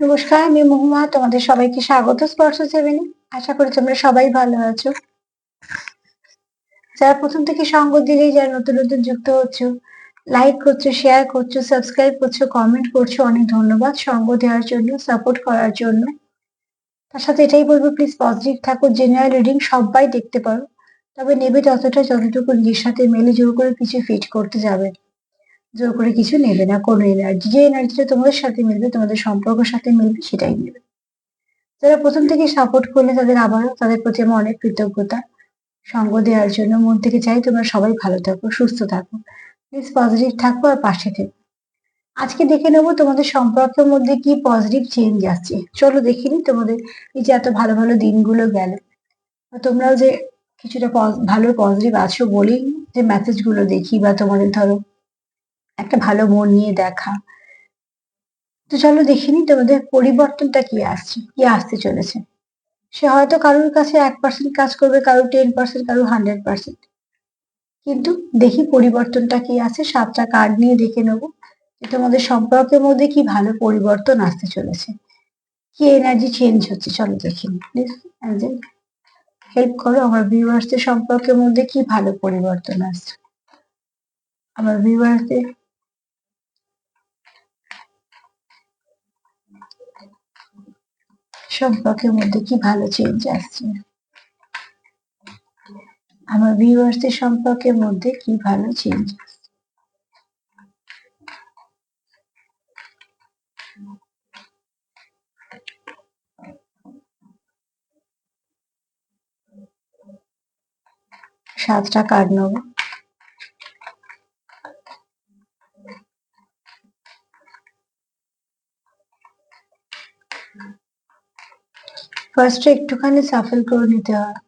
নমস্কার, আমি মহুমা, তোমাদের সবাইকে স্বাগত স্পর্শ সেভেনে। আশা করি তোমরা সবাই ভালো আছো। যারা প্রথম থেকে সঙ্গ দিলেই যারা নতুন নতুন যুক্ত হচ্ছ লাইক করছ শেয়ার করছ সাবস্ক্রাইব করছ কমেন্ট করছ, অনেক ধন্যবাদ সঙ্গ দেওয়ার জন্য সাপোর্ট করার জন্য। তার সাথে এটাই বলব প্লিজ পজিটিভ থাকো জেনারেল রিডিং সবাই দেখতে পারো। তবে নেবে ততটা যতটুকু নিজের সাথে মেলে, জোর করে কিছু ফিট করতে যাবে। জোর করে কিছু নেবে না, কোনো এনার্জি যে এনার্জিটা তোমাদের সাথে মিলবে, তোমাদের সম্পর্কের সাথে মিলবে, সেটাই নেবে। যারা প্রথম থেকে সাপোর্ট করলে তাদের আবারও তাদের প্রতি আমার অনেক কৃতজ্ঞতা। সঙ্গ দেওয়ার জন্য মন থেকে চাই তোমরা সবাই ভালো থাকো, সুস্থ থাকো। প্লিজ পজিটিভ থাকো আর পাশে থেকো। আজকে দেখে নেব তোমাদের সম্পর্কের মধ্যে কি পজিটিভ চেঞ্জ আসছে। চলো দেখে নি তোমাদের এই যে এত ভালো ভালো দিনগুলো গেল। তোমরাও যে কিছুটা ভালো পজিটিভ আছো বলেই যে মেসেজগুলো দেখি বা তোমাদের ধরো একটা ভালো মন নিয়ে দেখা। তো চলো দেখিনি তোমাদের পরিবর্তনটা কি আসছে, কি আসতে চলেছে? সে হয়তো কারোর কাছে এক পার্সেন্ট কাজ করবে কারোর টেন পার্সেন্ট কারোর হান্ড্রেড পার্সেন্ট কিন্তু দেখি পরিবর্তনটা কি আছে, সাতটা কার্ড নিয়ে দেখে নেব তোমাদের সম্পর্কের মধ্যে কি ভালো পরিবর্তন আসতে চলেছে। কি এনার্জি চেঞ্জ হচ্ছে, চলো প্লিজ হেল্প করো আমার ভিউয়ার্সদের সম্পর্কের মধ্যে কি ভালো পরিবর্তন আসছে। আমার ভিউয়ার্সদের সম্পর্কের মধ্যে কি ভালো চেঞ্জ আসছে? আমার ভিউয়ার্সদের সম্পর্কের মধ্যে কি ভালো চেঞ্জ সাতটা কার্ড নেব। ফার্স্টে একটুখানি সাফল করে নিতে হয়।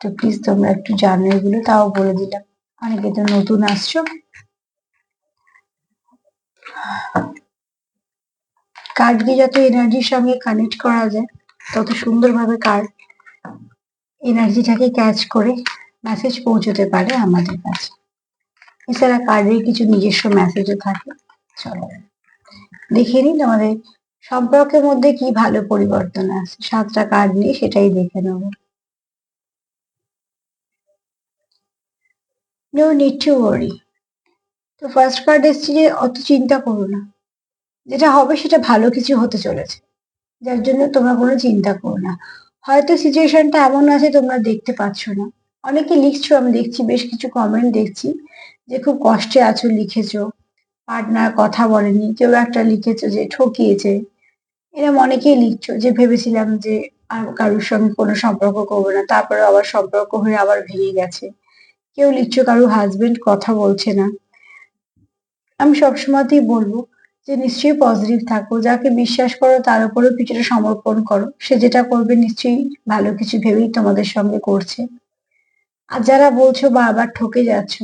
তো প্লিজ তোমরা একটু জানো এগুলো, তাও বলে দিলাম। অনেকে তো নতুন আসছো। কার্ডকে যত এনার্জির সঙ্গে কানেক্ট করা যায়, তত সুন্দরভাবে কার্ড এনার্জিটাকে ক্যাচ করে মেসেজ পৌঁছতে পারে আমাদের কাছে। এছাড়া কার্ডের কিছু নিজস্ব মেসেজও থাকে। চলো, দেখে নিন আমাদের সম্পর্কের মধ্যে কি ভালো পরিবর্তন আছে? সাতটা কার্ড নিয়ে সেটাই দেখে নেব। নো নিড টু ওয়ারি তো ফার্স্ট কার্ড এসছে যে অত চিন্তা করো না। যেটা হবে সেটা ভালো কিছু হতে চলেছে। যার জন্য তোমরা কোনো চিন্তা করো না। হয়তো সিচুয়েশনটা এমন আছে তোমরা দেখতে পাচ্ছ না। অনেকে লিখছো, আমি দেখছি, বেশ কিছু কমেন্ট দেখছি যে খুব কষ্টে আছো, লিখেছো। পার্টনার কথা বলেনি, কেউ একটা লিখেছো যে ঠকিয়েছে। এরকম অনেকেই লিখছো যে ভেবেছিলাম যে আর কারোর সঙ্গে কোনো সম্পর্ক করব না তারপরে আবার সম্পর্ক হয়ে আবার ভেঙে গেছে। কেউ লিখছো কারোর হাজবেন্ড কথা বলছে না। আমি সবসময়তেই বলব যে নিশ্চয়ই পজিটিভ থাকো, যাকে বিশ্বাস করো তার উপরেও কিছুটা সমর্পণ করো। সে যেটা করবে নিশ্চয়ই ভালো কিছু ভেবেই তোমাদের সঙ্গে করছে। আর যারা বলছো বারবার ঠকে যাচ্ছ,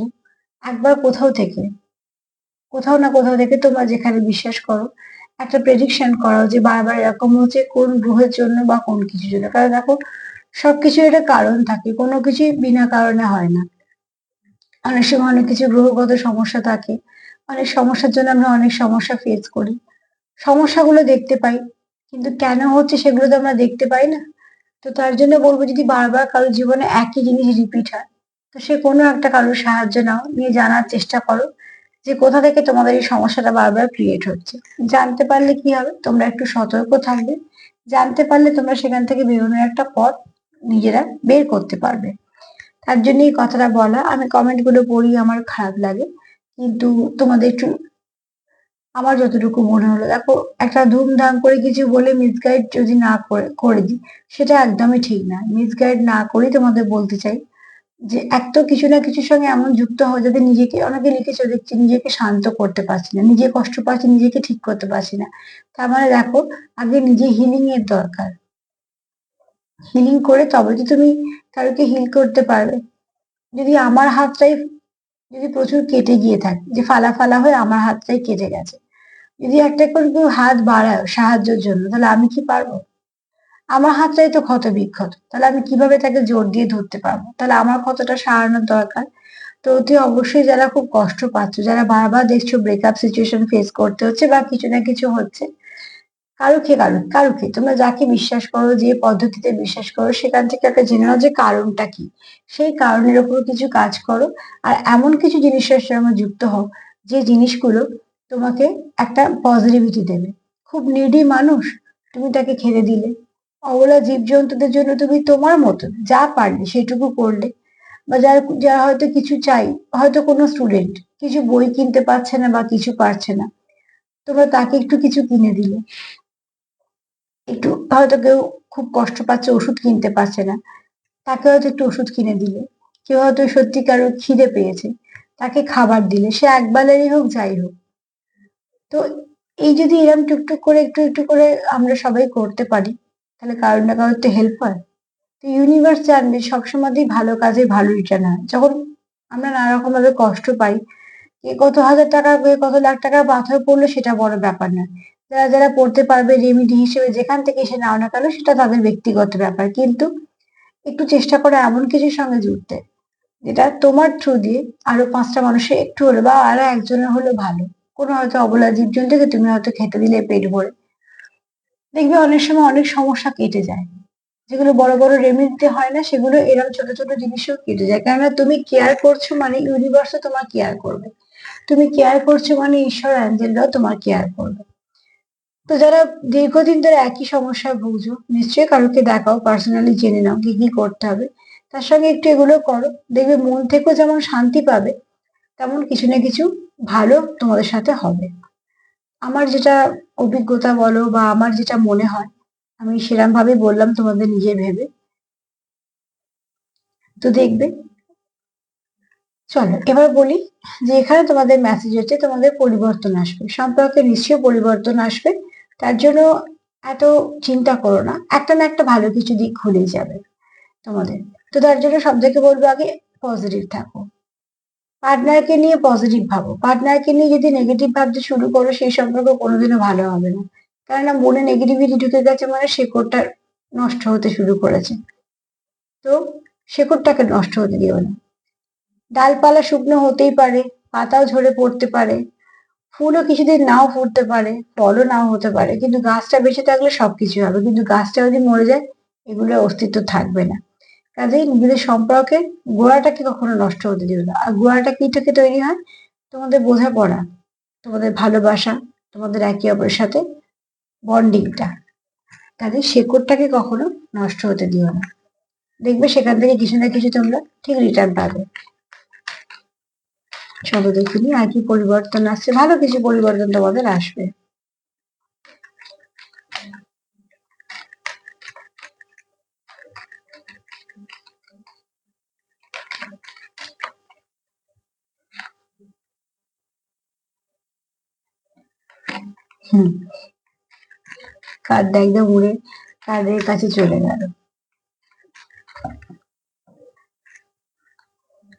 একবার কোথাও থেকে, কোথাও না কোথাও থেকে তোমরা যেখানে বিশ্বাস করো একটা প্রেডিকশন করাও যে বারবার এরকম হচ্ছে কোন গ্রহের জন্য বা কোন কিছুর জন্য। কারণ দেখো, সবকিছু একটা কারণ থাকে, কোনো কিছুই বিনা কারণে হয় না। অনেক সময় অনেক কিছু গ্রহগত সমস্যা থাকে, অনেক সমস্যার জন্য আমরা অনেক সমস্যা ফেস করি। সমস্যাগুলো দেখতে পাই, কিন্তু কেন হচ্ছে সেগুলো তো আমরা দেখতে পাই না। তো তার জন্য বলব যদি বারবার কারোর জীবনে একই জিনিস রিপিট হয়, তো সে কোনো একটা কারোর সাহায্য নাও, নিয়ে জানার চেষ্টা করো। যে কোথা থেকে তোমাদের এই সমস্যাটা বারবার ক্রিয়েট হচ্ছে। জানতে পারলে কি হবে? তোমরা একটু সতর্ক থাকবে। জানতে পারলে তোমরা সেখান থেকে বেরোনোর একটা পথ নিজেরা বের করতে পারবে। তার জন্য এই কথাটা বলা। আমি কমেন্টগুলো পড়ি, আমার খারাপ লাগে। কিন্তু তোমাদের একটু আমার যতটুকু মনে হলো, দেখো, একটা ধুমধাম করে কিছু বলে মিসগাইড যদি না করে করে দিই, সেটা একদমই ঠিক না। মিসগাইড না করেই তোমাদের বলতে চাই। যে এক তো কিছু না কিছুর সঙ্গে এমন যুক্ত হওয়া যাতে নিজেকে, অনেকে লিখেছে দেখছি নিজেকে শান্ত করতে পারছি না, নিজে কষ্ট পাচ্ছি, নিজেকে ঠিক করতে পারছি না। তার মানে দেখো, আগে নিজে হিলিং এর দরকার। হিলিং করে তবে তো তুমি কারোকে হিল করতে পারবে। যদি আমার হাতটাই, যদি প্রচুর কেটে গিয়ে থাকে, যে ফালা ফালা হয়ে আমার হাতটাই কেটে গেছে। যদি একটা করে কেউ হাত বাড়ায় সাহায্যের জন্য, তাহলে আমি কি পারব? আমার হাতটাই তো ক্ষত বিক্ষত। তাহলে আমি কীভাবে তাকে জোর দিয়ে ধরতে পারব? তাহলে আমার ক্ষতটা সারানোর দরকার। তো অতি অবশ্যই যারা খুব কষ্ট পাচ্ছ, যারা বারবার দেখছ ব্রেকআপ সিচুয়েশন ফেস করতে হচ্ছে বা কিছু না কিছু হচ্ছে কারুকে কারু কারুকে তোমরা যাকে বিশ্বাস করো, যে পদ্ধতিতে বিশ্বাস করো, সেখান থেকে একটা জেনে নাও যে কারণটা কি, সেই কারণের ওপর কিছু কাজ করো। আর এমন কিছু জিনিসের সঙ্গে যুক্ত হও, যে জিনিসগুলো তোমাকে একটা পজিটিভিটি দেবে। খুব নিডি মানুষ, তুমি তাকে খেতে দিলে। অবলা জীবজন্তুদের জন্য তুমি তোমার মতন যা পারলে সেটুকু করলে। বা যার, যারা হয়তো কিছু চাই, হয়তো কোনো স্টুডেন্ট কিছু বই কিনতে পারছে না বা কিছু পারছে না, তোমরা তাকে একটু কিছু কিনে দিলে। একটু হয়তো কেউ খুব কষ্ট পাচ্ছে, ওষুধ কিনতে পারছে না, তাকে হয়তো একটু ওষুধ কিনে দিলে। কেউ হয়তো সত্যিকার খিদে পেয়েছে, তাকে খাবার দিলে, সে একবেলারই হোক, যাই হোক। তো এই যদি এরম টুকটুক করে, একটু একটু করে আমরা সবাই করতে পারি তাহলে কারোর না কারোর তো হেল্প হয়। তো ইউনিভার্স জানবে সবসময়তেই ভালো কাজে ভালো রিটার্ন হয় যখন আমরা নানা রকম ভাবে কষ্ট পাই কে কত হাজার টাকা, কত লাখ টাকার পাথর পড়ল সেটা বড় ব্যাপার না যারা যারা পড়তে পারবে রেমিডি হিসেবে যেখান থেকে এসে নাও না কেন, সেটা তাদের ব্যক্তিগত ব্যাপার। কিন্তু একটু চেষ্টা করে এমন কিছুর সঙ্গে জুড়তে, যেটা তোমার থ্রু দিয়ে আরও পাঁচটা মানুষের একটু হলো বা আরও একজনের হলো ভালো। কোনো হয়তো অবলা জীবজন্তুকে তুমি হয়তো খেতে দিলে পেট ভরে। দেখবে অনেক সময় অনেক সমস্যা কেটে যায়। যেগুলো বড় বড় রেমিডিতে হয় না, সেগুলো এরকম ছোট ছোট জিনিসও কেটে যায়। কেননা তুমি কেয়ার করছ মানে ইউনিভার্সও তোমার কেয়ার করবে। তুমি কেয়ার করছ মানে ঈশ্বর অ্যাঞ্জেলরাও তোমার কেয়ার করবে। তো যারা দীর্ঘদিন ধরে একই সমস্যায় ভুগছো, নিশ্চয়ই কারোকে দেখাও পার্সোনালি জেনে নাও কি কি করতে হবে। তার সঙ্গে একটু এগুলো করো। দেখবে মন থেকেও যেমন শান্তি পাবে, তেমন কিছু না কিছু ভালো তোমাদের সাথে হবে। আমার যেটা অভিজ্ঞতা বলো বা আমার যেটা মনে হয়, আমি সেরকম ভাবে বললাম তোমাদের নিজে ভেবে। তো দেখবে। চলো, এবার বলি যে এখানে তোমাদের মেসেজ হচ্ছে তোমাদের পরিবর্তন আসবে। সম্পর্কে নিশ্চয়ই পরিবর্তন আসবে। তার জন্য এত চিন্তা করো না, একটা না একটা ভালো কিছু দিক খুলেই যাবে তোমাদের। তো তার জন্য সব থেকে বলব আগে পজিটিভ থাকো। পার্টনারকে নিয়ে পজিটিভ ভাবো। পার্টনারকে নিয়ে যদি নেগেটিভ ভাবতে শুরু করো, সেই সম্পর্ক কোনোদিনও ভালো হবে না। কেননা মনে নেগেটিভিটি ঢুকে গেছে মানে শেকড়টা নষ্ট হতে শুরু করেছে। তো শেকড়টাকে নষ্ট হতে দিও না। ডালপালা শুকনো হতেই পারে, পাতাও ঝরে পড়তে পারে, ফুলও কিছুদিন নাও ফুটতে পারে, ফলও নাও হতে পারে, কিন্তু গাছটা বেঁচে থাকলে সবকিছু হবে। কিন্তু গাছটা যদি মরে যায়, এগুলোর অস্তিত্ব থাকবে না। কাজেই নিজেদের সম্পর্কের গোড়াটাকে কখনো নষ্ট হতে দিও না। আর গোড়াটা কি থেকে তৈরি হয় তোমাদের বোঝাপড়া, তোমাদের ভালোবাসা, তোমাদের একে অপরের সাথে বন্ডিংটা। কাজে শেকড়টাকে কখনো নষ্ট হতে দিও না। দেখবে সেখান থেকে কিছু না কিছু তোমরা ঠিক রিটার্ন পাবে। চলো দেখিনি আর কি পরিবর্তন আসছে। ভালো কিছু পরিবর্তন তোমাদের আসবে। কার্ডটা একদম উড়ে কার্ডের কাছে চলে গেল।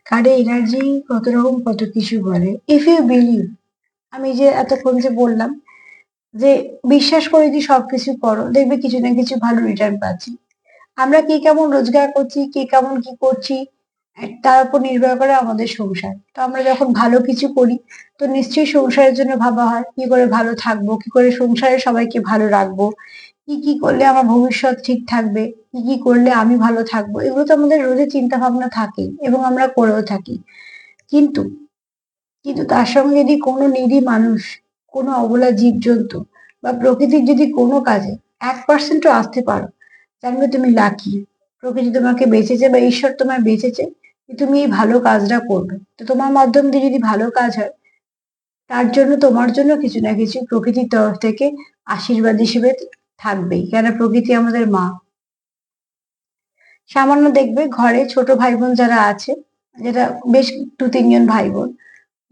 কার্ডের এনার্জি কত রকম, কত কিছু বলে। ইফ ইউ বিলিভ আমি যে এতক্ষণ যে বললাম, যে বিশ্বাস করে যদি সবকিছু করো, দেখবে কিছু না কিছু ভালো রিটার্ন পাচ্ছি। আমরা কি কেমন রোজগার করছি, কে কেমন কি করছি তার উপর নির্ভর করে আমাদের সংসার। তো আমরা যখন ভালো কিছু করি, তো নিশ্চয়ই সংসারের জন্য ভাবা হয়, কি করে ভালো থাকব, কি করে সংসারে সবাইকে ভালো রাখব, কি কি করলে আমার ভবিষ্যৎ ঠিক থাকবে, কি কি করলে আমি ভালো থাকব, এগুলো তো আমাদের রোজের চিন্তা ভাবনা থাকেই এবং আমরা করেও থাকি। কিন্তু কিন্তু তার সঙ্গে যদি কোনো নিরী মানুষ, কোনো অবলা জীবজন্তু বা প্রকৃতির যদি কোনো কাজে এক পার্সেন্টও আসতে পারো জানবে তুমি লাকি প্রকৃতি তোমাকে বেঁচেছে বা ঈশ্বর তোমায় বেঁচেছে তুমি এই ভালো কাজটা করবে। তো তোমার মাধ্যম দিয়ে যদি ভালো কাজ হয়, তার জন্য তোমার জন্য কিছু না কিছু প্রকৃতির তরফ থেকে আশীর্বাদ হিসেবে থাকবেই কেন প্রকৃতি আমাদের মা। সামান্য দেখবে ঘরে ছোট ভাই বোন যারা আছে, যেটা বেশ দু তিনজন ভাই বোন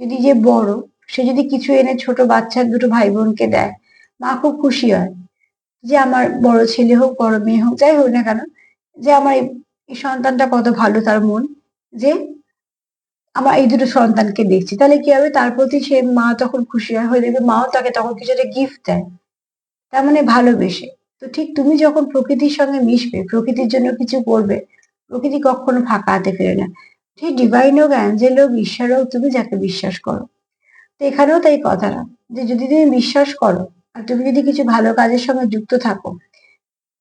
যদি যে বড়, সে যদি কিছু এনে ছোট বাচ্চার দুটো ভাই বোনকে দেয়, মা খুব খুশি হয়। যে আমার বড় ছেলে হোক, বড় মেয়ে হোক, যাই হোক না কেন, যে আমার এই সন্তানটা কত ভালো তার মন। যে আমার এই দুটো সন্তানকে দেখছি, তাহলে কি হবে? তার প্রতি সে মা তখন খুশি হয় দেখবে মাও তাকে তখন কিছু একটা গিফট দেয়। তার মানে ভালোবেসে। তো ঠিক তুমি যখন প্রকৃতির সঙ্গে মিশবে, প্রকৃতির জন্য কিছু করবে, প্রকৃতি কখনো ফাঁকা হাতে ফেরে না। ঠিক ডিভাইন হোক অ্যাঞ্জেল হোক, ঈশ্বর হোক, তুমি যাকে বিশ্বাস করো। তো এখানেও তাই কথা না, যে যদি তুমি বিশ্বাস করো, আর তুমি যদি কিছু ভালো কাজের সঙ্গে যুক্ত থাকো,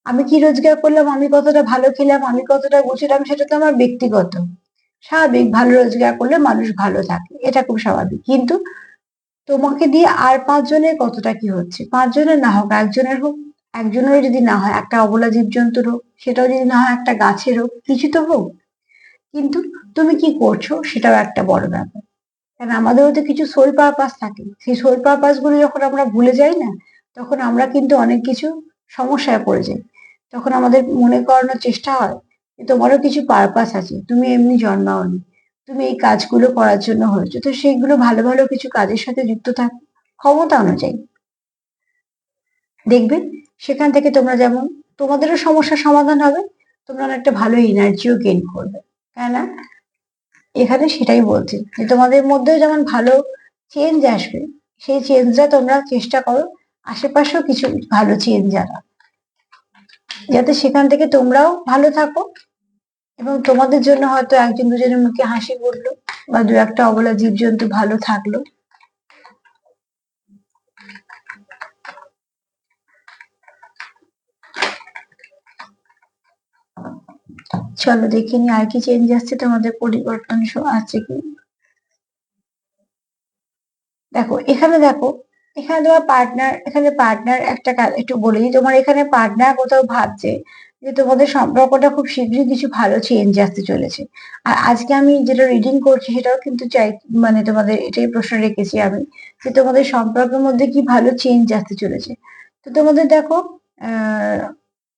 আমি কি রোজগার করলাম, আমি কতটা ভালো খেলাম, আমি কতটা গুছিলাম সেটা তো আমার ব্যক্তিগত। স্বাভাবিক ভালো রোজগার করলে মানুষ ভালো থাকে। এটা খুব স্বাভাবিক। কিন্তু তোমাকে দিয়ে আর পাঁচজনের কতটা কি হচ্ছে? পাঁচজনের না হোক, একজনের হোক, একজনেরও যদি না হয়, একটা অবলা জীবজন্তুর হোক, সেটাও যদি না হয়, একটা গাছের হোক, কিছু তো হোক। কিন্তু তুমি কি করছ সেটাও একটা বড় ব্যাপার। কারণ আমাদেরও তো কিছু সোল পারপাস থাকে। সেই সোল পারপাসগুলো যখন আমরা ভুলে যাই না, তখন আমরা কিন্তু অনেক কিছু সমস্যায় পড়ে যাই। তখন আমাদের মনে করানোর চেষ্টা হয় তোমারও কিছু পারপাস আছে, তুমি এমনি জন্মাওনি, তুমি এই কাজগুলো করার জন্য হয়েছো, তো সেইগুলো ভালো ভালো কিছু কাজের সাথে যুক্ত থাক, ক্ষমতা অনুযায়ী। দেখবে, সেখান থেকে তোমরা যেমন, তোমাদেরও সমস্যার সমাধান হবে, তোমরা অনেকটা ভালো এনার্জিও গেইন করবে কেননা এখানে সেটাই বলছি, যে তোমাদের মধ্যেও যেমন ভালো চেঞ্জ আসবে, সেই চেঞ্জটা তোমরা চেষ্টা করো, আশেপাশেও কিছু ভালো চেঞ্জ আনা যাতে সেখান থেকে তোমরাও ভালো থাকো এবং তোমাদের জন্য হয়তো একজন দুজনের মুখে হাসি ফুটলো বা দু একটা অবলা জীবজন্তু ভালো থাকল। চলো দেখে নি আর কি চেঞ্জ আসছে, তোমাদের পরিবর্তন আছে কি? দেখো, এখানে দেখো এখানে তোমার পার্টনার এখানে পার্টনার একটা কাজ একটু বলে তোমার এখানে পার্টনার কোথাও ভাবছে যে তোমাদের সম্পর্কটা খুব শীঘ্রই কিছু ভালো চেঞ্জ আসতে চলেছে। আর আজকে আমি যেটা রিডিং করছি সেটাও কিন্তু চাই মানে তোমাদের এটাই প্রশ্ন রেখেছি আমি, যে তোমাদের সম্পর্কের মধ্যে কি ভালো চেঞ্জ আসতে চলেছে। তো তোমাদের দেখো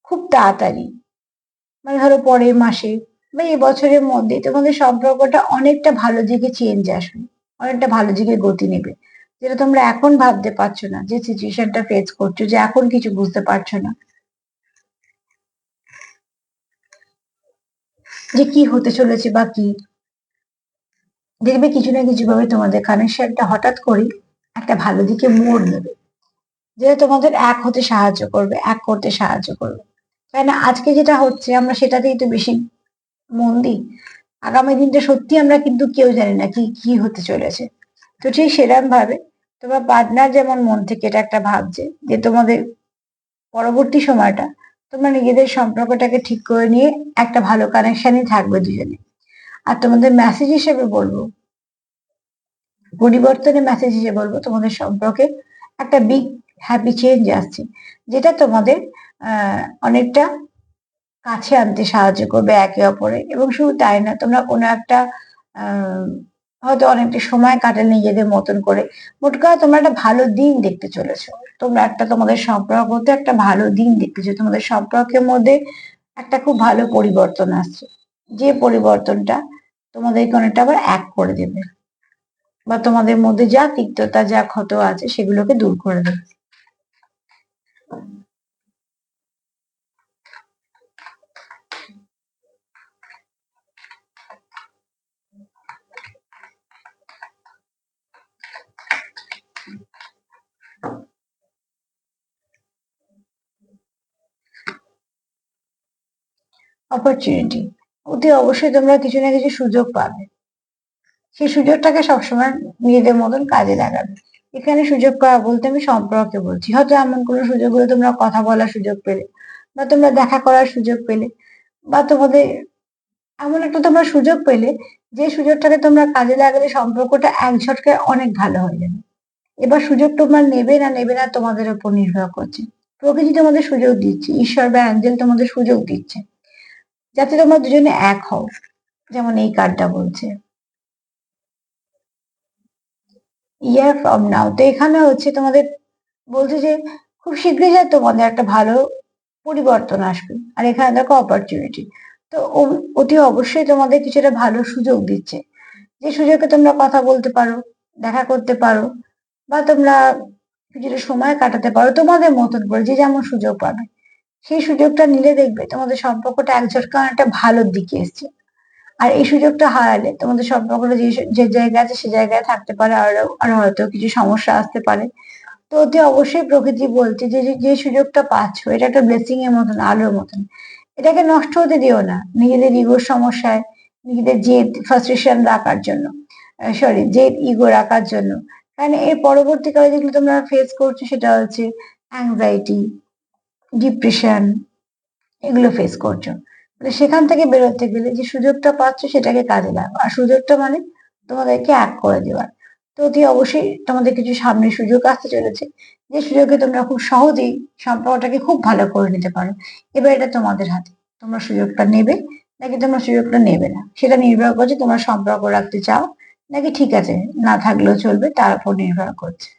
খুব তাড়াতাড়ি মানে ধরো পরের মাসে বা এই বছরের মধ্যে তোমাদের সম্পর্কটা অনেকটা ভালো দিকে চেঞ্জ আসবে, অনেকটা ভালো দিকে গতি নেবে। যেটা তোমরা এখন ভাবতে পারছ না, যে সিচুয়েশনটা ফেস করছ, যে এখন কিছু বুঝতে পারছ না। যে কি হতে চলেছে বা কি? দেখবে কিছু না কিছু ভাবে তোমাদের কানেকশনটা হঠাৎ করে একটা ভালো দিকে মোড় নেবে। যেটা তোমাদের এক হতে সাহায্য করবে, এক করতে সাহায্য করবে। তাই না? আজকে যেটা হচ্ছে, আমরা সেটাতেই তো বেশি মন দিই। আগামী দিনটা সত্যি আমরা কিন্তু কেউ জানি না কি কি হতে চলেছে। তো ঠিক সেরকম ভাবে তোমার পার্টনার যেমন মন থেকে এটা একটা ভাবছে যে তোমাদের পরবর্তী সময়টা তোমরা নিজেদের সম্পর্কটাকে ঠিক করে নিয়ে একটা ভালো কানেকশনই থাকবে দুজনে। আর তোমাদের মেসেজ হিসেবে বলব, পরিবর্তনের মেসেজ হিসেবে বলব, তোমাদের সম্পর্কে একটা বিগ হ্যাপি চেঞ্জ আসছে, যেটা তোমাদের অনেকটা কাছে আনতে সাহায্য করবে একে অপরে এবং শুধু তাই না, তোমরা কোনো একটা হয়তো অনেকটা সময় কাটালে নিজেদের মতন করে। মোট কথা তোমরা একটা ভালো দিন দেখতে চলেছো। তোমরা একটা তোমাদের সম্পর্ক হতে একটা ভালো দিন দেখতেছো তোমাদের সম্পর্কের মধ্যে একটা খুব ভালো পরিবর্তন আসছে। যে পরিবর্তনটা তোমাদের অনেকটা আবার এক করে দেবে। বা তোমাদের মধ্যে যা তিক্ততা, যা ক্ষত আছে, সেগুলোকে দূর করে দেবে। অপরচুনিটি অতি অবশ্যই তোমরা কিছু না কিছু সুযোগ পাবে। সেই সুযোগটাকে সবসময় নিজেদের মতন কাজে লাগাবে। এখানে সুযোগ পাওয়া বলতে আমি সম্পর্কে বলছি। হয়তো এমন কোনো সুযোগ হলে তোমরা কথা বলার সুযোগ পেলে, বা তোমরা দেখা করার সুযোগ পেলে, বা তোমাদের এমন একটা তোমরা সুযোগ পেলে, যে সুযোগটাকে তোমরা কাজে লাগালে সম্পর্কটা এক ঝটকায় অনেক ভালো হয়ে যাবে। এবার সুযোগ তোমার নেবে না নেবে না তোমাদের উপর নির্ভর করছে। প্রকৃতি তোমাদের সুযোগ দিচ্ছে, ঈশ্বর বা অ্যাঞ্জেল তোমাদের সুযোগ দিচ্ছে। যাতে তোমরা দুজনে এক হও, যেমন এই কার্ডটা বলছে। ইয়ার ফ্রম নাও তো এখানে হচ্ছে তোমাদের বলছে যে, খুব শীঘ্রই যে তোমাদের একটা ভালো পরিবর্তন আসবে। আর এখানে দেখো অপরচুনিটি তো অতি অবশ্যই তোমাদের কিছুটা ভালো সুযোগ দিচ্ছে। যে সুযোগে তোমরা কথা বলতে পারো, দেখা করতে পারো, বা তোমরা কিছুটা সময় কাটাতে পারো তোমাদের মতন করে, যে যেমন সুযোগ পাবে। সেই সুযোগটা নিলে দেখবে তোমাদের সম্পর্কটা এক ঝটকা একটা ভালোর দিকে এসছে। আর এই সুযোগটা হারালে তোমাদের সম্পর্কটা যে যে জায়গায় আছে সে জায়গায় থাকতে পারে, আর আর হয়তো কিছু সমস্যা আসতে পারে। তো অতি অবশ্যই প্রকৃতি বলছে যে- যে সুযোগটা পাচ্ছ, এটা একটা ব্লেসিং এর মতন, আলোর মতন। এটাকে নষ্ট হতে দিও না, নিজেদের ইগোর সমস্যায়, নিজেদের জেদ ফ্রাস্ট্রেশন রাখার জন্য। সরি জেদ ইগো রাখার জন্য। কারণ এর পরবর্তীকালে যেগুলো তোমরা ফেস করছ সেটা হচ্ছে অ্যাংজাইটি ডিপ্রেশন এগুলো ফেস করছ। মানে সেখান থেকে বেরোতে গেলে যে সুযোগটা পাচ্ছ সেটাকে কাজে লাগাও। আর সুযোগটা মানে তোমাদেরকে এক করে দেওয়ার তো অতি অবশ্যই তোমাদের কিছু সামনে সুযোগ আসতে চলেছে। যে সুযোগে তোমরা খুব সহজেই সম্পর্কটাকে খুব ভালো করে নিতে পারো। এবার এটা তোমাদের হাতে। তোমরা সুযোগটা নেবে, নাকি তোমরা সুযোগটা নেবে না? সেটা নির্ভর করছে তোমরা সম্পর্ক রাখতে চাও, নাকি ঠিক আছে, না থাকলেও চলবে, তার উপর নির্ভর করছে।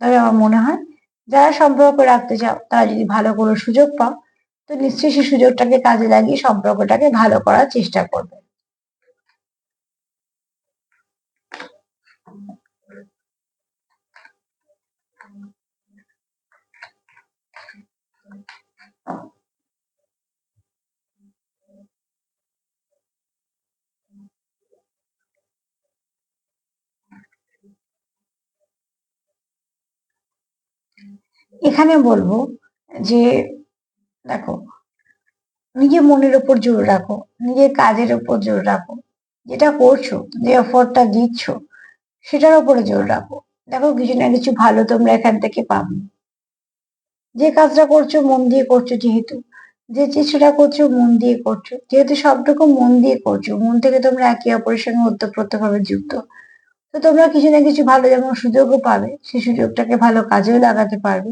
তবে আমার মনে হয় যারা সম্পর্ক রাখতে চাও, তারা যদি ভালো কোনো সুযোগ পাও, তো নিশ্চয়ই সেই সুযোগটাকে কাজে লাগিয়ে সম্পর্কটাকে ভালো করার চেষ্টা করবে। এখানে বলব যে, দেখো, নিজের মনের উপর জোর রাখো, নিজের কাজের উপর জোর রাখো, যেটা করছ, যে এফোর্টটা দিচ্ছ, সেটার উপরে জোর রাখো। দেখো, কিছু না কিছু ভালো তোমরা এখান থেকে পাবে। যে কাজটা করছ, মন দিয়ে করছ যেহেতু, যে চেষ্টাটা করছ, মন দিয়ে করছ। যেহেতু সবটুকু মন দিয়ে করছ, মন থেকে তোমরা একে অপরের সঙ্গে ওতপ্রোতভাবে যুক্ত। তো তোমরা কিছু না কিছু ভালো যেমন সুযোগও পাবে, সেই সুযোগটাকে ভালো কাজেও লাগাতে পারবে।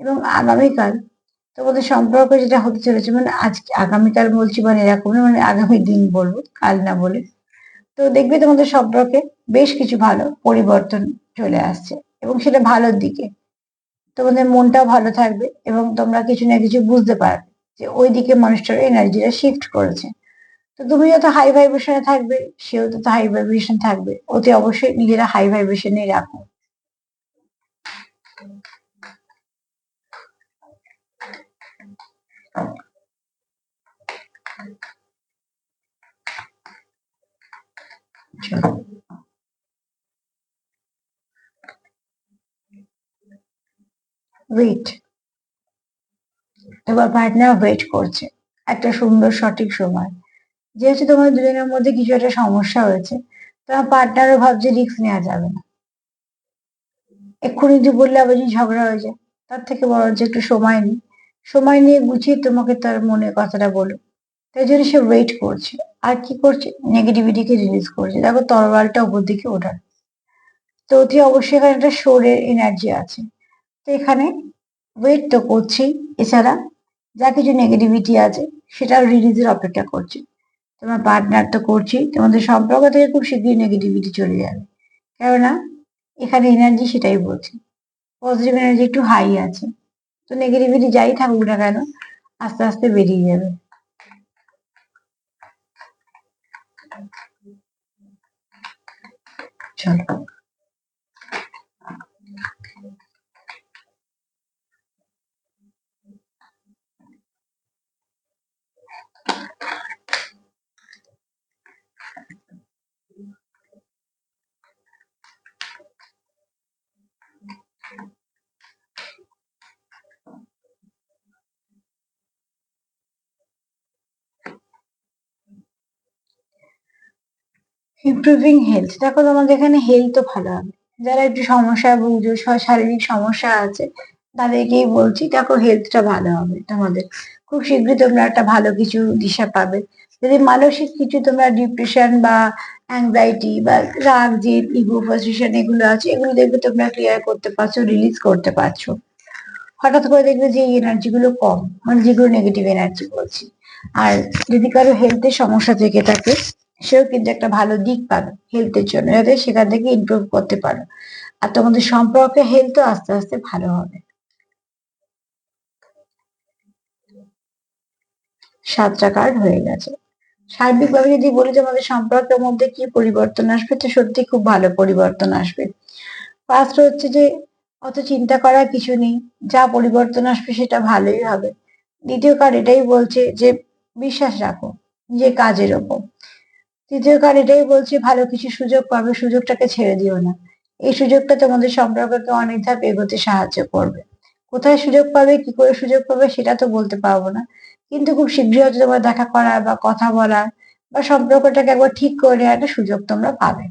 এবং আগামীকাল তোমাদের সম্পর্ক যেটা হতে চলেছে মানে আজকে আগামীকাল বলছি মানে এরকম মানে আগামী দিন বলব, কাল না বলে। তো দেখবে তোমাদের সম্পর্কে বেশ কিছু ভালো পরিবর্তন চলে আসছে, এবং সেটা ভালোর দিকে। তোমাদের মনটাও ভালো থাকবে, এবং তোমরা কিছু না কিছু বুঝতে পারবে যে ওই দিকে মানুষটার এনার্জিটা শিফট করেছে। তো তুমি যত হাই ভাইব্রেশনে থাকবে, সেও তত হাই ভাইব্রেশন থাকবে। অতি অবশ্যই নিজেরা হাই ভাইব্রেশনে রাখো। ওয়েট এবার পার্টনার ওয়েট করছে। একটা সুন্দর সঠিক সময়। যেহেতু তোমার দুজনের মধ্যে কিছু একটা সমস্যা হয়েছে তোমার পার্টনারও ভাবছে রিস্ক নেওয়া যাবে না। এক্ষুনি যদি বললে আবার যদি ঝগড়া হয়ে যায়, তার থেকে বরঞ্চ একটু সময় নিই। সময় নিয়ে গুছিয়ে তোমাকে তার মনের কথাটা বলো। তাই জন্য সে ওয়েট করছে। আর কি করছে? নেগেটিভিটিকে রিলিজ করছে। দেখো তরবালটা উপর দিকে ওঠার। তো অতি অবশ্যই এখানে একটা শোরের এনার্জি আছে। তো এখানে ওয়েট তো করছেই। এছাড়া যা কিছু নেগেটিভিটি আছে, সেটাও রিলিজের অপেক্ষা করছে। তোমার পার্টনার তো করছেই তোমাদের সম্পর্ক থেকে খুব শীঘ্রই নেগেটিভিটি চলে যাবে। কেননা, এখানে এনার্জি সেটাই বলছে। পজিটিভ এনার্জি একটু হাই আছে। তো নেগেটিভিটি যাই থাকুক না কেন, আস্তে আস্তে বেরিয়ে যাবে। চলো। ইমপ্রুভিং হেলথ দেখো তোমাদের এখানে হেলথ ভালো হবে। যারা একটু সমস্যা বুঝো শারীরিক সমস্যা আছে, তাদেরকেই বলছি, দেখো হেলথটা ভালো হবে তোমাদের। খুব শীঘ্রই তোমরা একটা ভালো কিছু দিশা পাবে। যদি মানসিক কিছু তোমরা ডিপ্রেশন বা অ্যাংজাইটি বা রাগ, জেদ ইগো ফ্রাস্ট্রেশন এগুলো আছে, এগুলো দেখবে তোমরা ক্লিয়ার করতে পারছ রিলিজ করতে পারছ। হঠাৎ করে দেখবে যে এনার্জি গুলো কম মানে যেগুলো নেগেটিভ এনার্জি বলছি। আর যদি কারও হেলথের সমস্যা থেকে থাকে সেও কিন্তু একটা ভালো দিক পাবে হেলথের জন্য। যাতে সেখান থেকে ইমপ্রুভ করতে পারো। আর তোমাদের সম্পর্কে হেলথও আস্তে আস্তে ভালো হবে। সাতটা কার্ড হয়ে গেছে। সার্বিকভাবে যদি বলি তোমাদের সম্পর্কের মধ্যে কি পরিবর্তন আসবে, তো সত্যি খুব ভালো পরিবর্তন আসবে। ফার্স্ট হচ্ছে যে, অত চিন্তা করার কিছু নেই। যা পরিবর্তন আসবে সেটা ভালোই হবে। দ্বিতীয় কার্ড এটাই বলছে যে, বিশ্বাস রাখো যে কাজের ওপর। তৃতীয় কার্ড এটাই বলছি, ভালো কিছু সুযোগ পাবে, সুযোগটাকে ছেড়ে দিও না। এই সুযোগটা তোমাদের সম্পর্ককে অনেক ধাপ এগোতে সাহায্য করবে। কোথায় সুযোগ পাবে, কি করে সুযোগ পাবে সেটা তো বলতে পারব না। কিন্তু খুব শীঘ্রই হয়তো তোমার দেখা করার বা কথা বলার বা সম্পর্কটাকে একবার ঠিক করে নেওয়ার একটা সুযোগ তোমরা পাবে।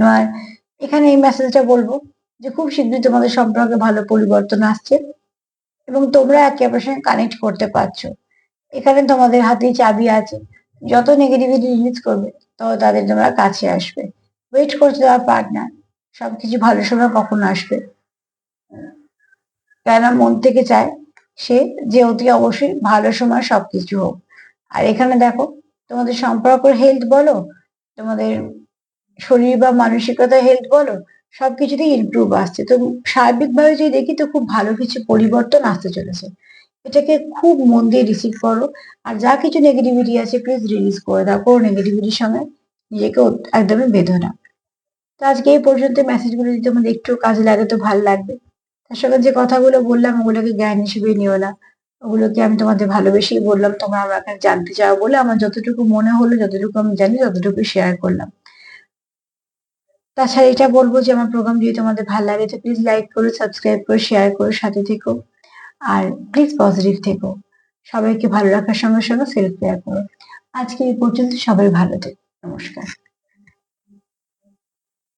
আর এখানে এই মেসেজটা বলব যে খুব শীঘ্রই তোমাদের সম্পর্কে ভালো পরিবর্তন আসছে এবং তোমরা একে অপরের সঙ্গে কানেক্ট করতে পারছ। এখানে তোমাদের হাতেই চাবি আছে। যত নেগেটিভিটি রিলিজ করবে, তত তাদের তোমরা কাছে আসবে। ওয়েট করছে তোমার পার্টনার সবকিছু ভালো সময় কখন আসবে। কেননা মন থেকে চায় সে যে অতি অবশ্যই ভালো সময় সবকিছু হোক। আর এখানে দেখো, তোমাদের সম্পর্কের হেলথ বলো, তোমাদের শরীর বা মানসিকতা হেলথ বলো, সবকিছুতেই ইমপ্রুভ আসছে। তো সার্বিকভাবে যদি দেখি তো খুব ভালো কিছু পরিবর্তন আসতে চলেছে। এটাকে খুব মন দিয়ে রিসিভ করো। আর যা কিছু নেগেটিভিটি আছে প্লিজ রিলিজ করে দাও। কোনো নেগেটিভিটির সঙ্গে নিজেকে একদমই বেঁধো না। তো আজকে এই পর্যন্ত মেসেজগুলো যদি তোমাদের একটু কাজে লাগে তো ভালো লাগবে। তার সঙ্গে যে কথাগুলো বললাম, ওগুলোকে জ্ঞান হিসেবে নিও না। ওগুলোকে আমি তোমাদের ভালোবেসেই বললাম, তোমরা আমার কাছে জানতে চাও বলে আমার যতটুকু মনে হলো, যতটুকু আমি জানি, ততটুকু শেয়ার করলাম। তাছাড়া এটা বলব যে আমার প্রোগ্রাম যদি তোমাদের ভালো লাগে, তো প্লিজ লাইক করো সাবস্ক্রাইব করো শেয়ার করো, সাথে থেকো। আর প্লিজ পজিটিভ থেকো। সবাইকে ভালো রাখার সঙ্গে সঙ্গে সেলফ কেয়ার করো। আজকে এই পর্যন্ত সবাই ভালো থেকো। নমস্কার।